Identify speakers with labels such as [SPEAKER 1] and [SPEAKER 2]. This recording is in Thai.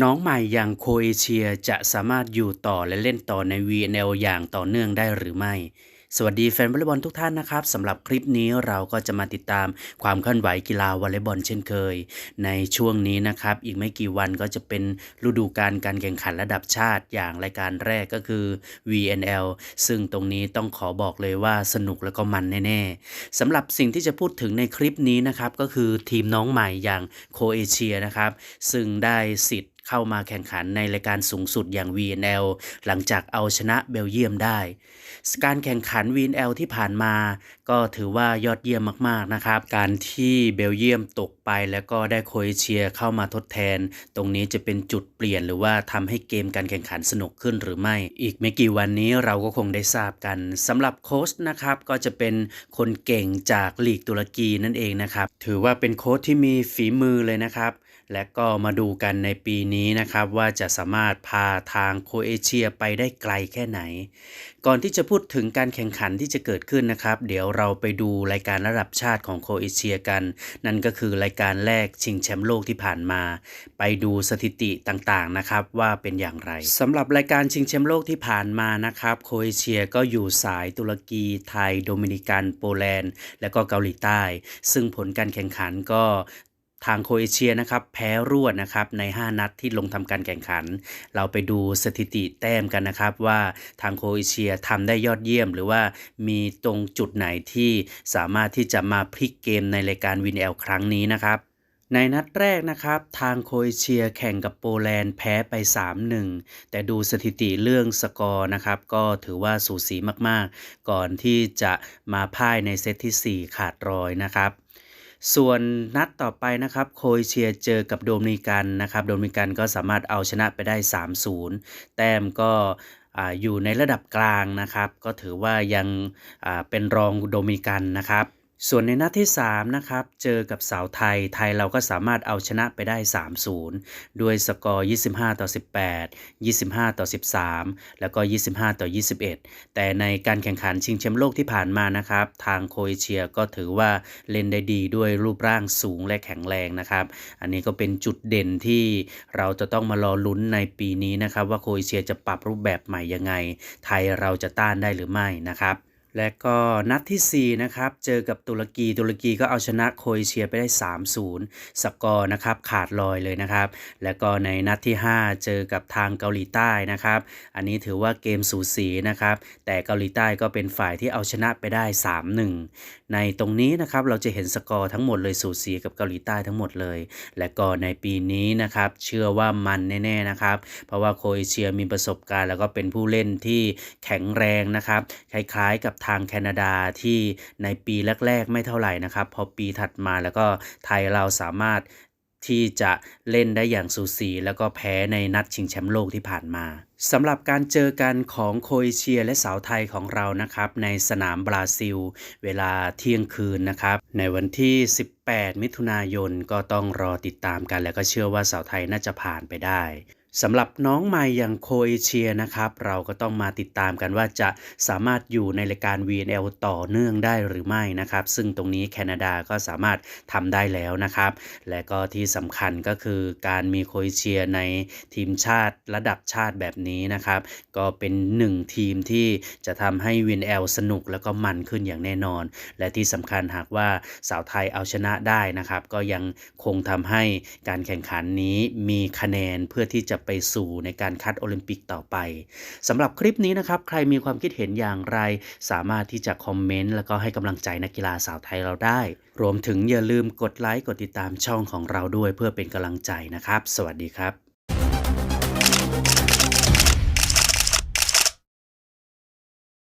[SPEAKER 1] น้องใหม่อย่างโคเอเชียจะสามารถอยู่ต่อและเล่นต่อใน VNL อย่างต่อเนื่องได้หรือไม่ สวัสดีแฟนวอลเลย์บอลทุกท่านนะครับสำหรับคลิปนี้เราก็จะมาติดตามความเคลื่อนไหวกีฬาวอลเลย์บอลเช่นเคย ในช่วงนี้นะครับ อีกไม่กี่วันก็จะเป็นฤดูกาลการแข่งขันระดับชาติอย่างรายการแรกก็คือ VNL ซึ่งตรงนี้ต้องขอบอกเลยว่าสนุกและก็มันแน่ๆสำหรับสิ่งที่จะพูดถึงในคลิปนี้นะครับก็คือทีมน้องใหม่อย่างโคเอเชียนะครับซึ่งได้สิทธิ์ เข้ามาแข่งขันในรายการสูงสุดอย่าง VNL หลังจากเอาชนะเบลเยียมได้ การแข่งขัน VNL ที่ผ่านมา ก็ถือว่ายอดเยี่ยมมากๆนะครับ การที่เบลเยียมตกไปแล้วก็ได้โครเอเชียเข้ามาทดแทน ตรงนี้จะเป็นจุดเปลี่ยนหรือว่าทำให้เกมการแข่งขันสนุกขึ้นหรือไม่ อีกไม่กี่วันนี้เราก็คงได้ทราบกันสำหรับโค้ชนะครับก็จะเป็นคนเก่งจากลีกตุรกีนั่นเองนะครับ ถือว่าเป็นโค้ชที่มีฝีมือเลยนะครับ และก็มาดูกันในปีนี้นะครับว่าจะสามารถพาทางโคเอเชียไปได้ไกลแค่ไหน ก่อนที่จะพูดถึงการแข่งขันที่จะเกิดขึ้นนะครับ เดี๋ยวเราไปดูรายการระดับชาติของโคเอเชียกัน นั่นก็คือรายการแรกชิงแชมป์โลกที่ผ่านมา ไปดูสถิติต่างๆนะครับว่าเป็นอย่างไรสำหรับรายการชิงแชมป์โลกที่ผ่านมานะครับโคเอเชียก็อยู่สายตุรกีไทย โดมินิกันโปแลนด์ และก็เกาหลีใต้ ซึ่งผลการแข่งขันก็ ทางโครเอเชียนะครับแพ้รวดนะครับใน 5 นัดที่ลงทำการแข่งขัน เราไปดูสถิติแต้มกันนะครับว่าทางโครเอเชียทำได้ยอดเยี่ยม หรือว่ามีตรงจุดไหนที่สามารถที่จะมาพลิกเกมในรายการวินแอลครั้งนี้นะครับในนัดแรกนะครับ ทางโคเอเชียแข่งกับโปแลนด์แพ้ไป 3-1 แต่ดูสถิติเรื่องสกอร์นะครับ ก็ถือว่าสูสีมากๆ ก่อนที่จะมาพ่ายในเซตที่ 4 ขาดรอยนะครับ ส่วนนัดต่อไปนะครับโครเชียเจอกับโดมินิกันนะครับโดมินิกันก็สามารถเอาชนะไปได้ 3-0 แต้มก็ออยู่ในระดับกลางนะครับ ก็ถือว่ายังเป็นรองโดมินิกันนะครับ ส่วนในนัดที่ 3 นะครับ เจอกับสาวไทย ไทยเราก็สามารถเอาชนะไปได้ 3-0 ด้วยสกอร์ 25 ต่อ 18 25 ต่อ 13 แล้วก็ 25 ต่อ 21 แต่ในการแข่งขันชิงแชมป์โลกที่ผ่านมานะครับ ทางโครเอเชียก็ถือว่าเล่นได้ดีด้วยรูปร่างสูงและแข็งแรงนะครับ อันนี้ก็เป็นจุดเด่นที่เราจะต้องมารอลุ้นในปีนี้นะครับ ว่าโครเอเชียจะปรับรูปแบบใหม่ยังไง ไทยเราจะต้านได้หรือไม่นะครับ และก็นัดที่ 4 นะครับ เจอกับตุรกีตุรกีก็เอาชนะโครเอเชียไปได้ 3-0 สกอร์นะครับขาดลอยเลยนะครับ และก็ในนัดที่ 5 เจอกับทางเกาหลีใต้นะครับ อันนี้ถือว่าเกมสูสีนะครับ แต่เกาหลีใต้ก็เป็นฝ่ายที่เอาชนะไปได้ 3-1 ในตรงนี้นะครับเราจะเห็นสกอร์ทั้งหมดเลยสูสีกับเกาหลีใต้ทั้งหมดเลย และก็ในปีนี้นะครับเชื่อว่ามันแน่ๆนะครับ เพราะว่าโครเอเชียมีประสบการณ์ แล้วก็เป็นผู้เล่นที่แข็งแรงนะครับคล้ายๆกับทางแคนาดาที่ในปีแรก ๆ ไม่เท่าไหร่นะครับ พอปีถัดมาแล้วก็ไทยเราสามารถที่จะเล่นได้อย่างสูสี แล้วก็แพ้ในนัดชิงแชมป์โลกที่ผ่านมาสำหรับการเจอกันของโคเอเชียและสาวไทยของเรานะครับ ในสนามบราซิล เวลาเที่ยงคืนนะครับ ในวันที่ 18 มิถุนายนก็ต้องรอติดตามกัน แล้วก็เชื่อว่าสาวไทยน่าจะผ่านไปได้ สำหรับน้องใหม่อย่างโคเอเชียนะครับ เราก็ต้องมาติดตามกันว่าจะสามารถอยู่ในรายการ VNL ต่อเนื่องได้หรือไม่นะครับ ซึ่งตรงนี้แคนาดาก็สามารถทำได้แล้วนะครับ และก็ที่สำคัญก็คือการมีโคเอเชียในทีมชาติระดับชาติแบบนี้นะครับ ก็เป็นหนึ่งทีมที่จะทำให้ VNL สนุกแล้วก็มันขึ้นอย่างแน่นอน และที่สำคัญหากว่าสาวไทยเอาชนะได้นะครับ ก็ยังคงทำให้การแข่งขันนี้มีคะแนนเพื่อที่จะไปสู่ในการคัดโอลิมปิกต่อไปสำหรับคลิปนี้นะครับ ใครมีความคิดเห็นอย่างไร สามารถที่จะคอมเมนต์แล้วก็ให้กำลังใจนักกีฬาสาวไทยเราได้ รวมถึงอย่าลืมกดไลค์กดติดตามช่องของเราด้วยเพื่อเป็นกำลังใจนะครับ สวัสดีครับ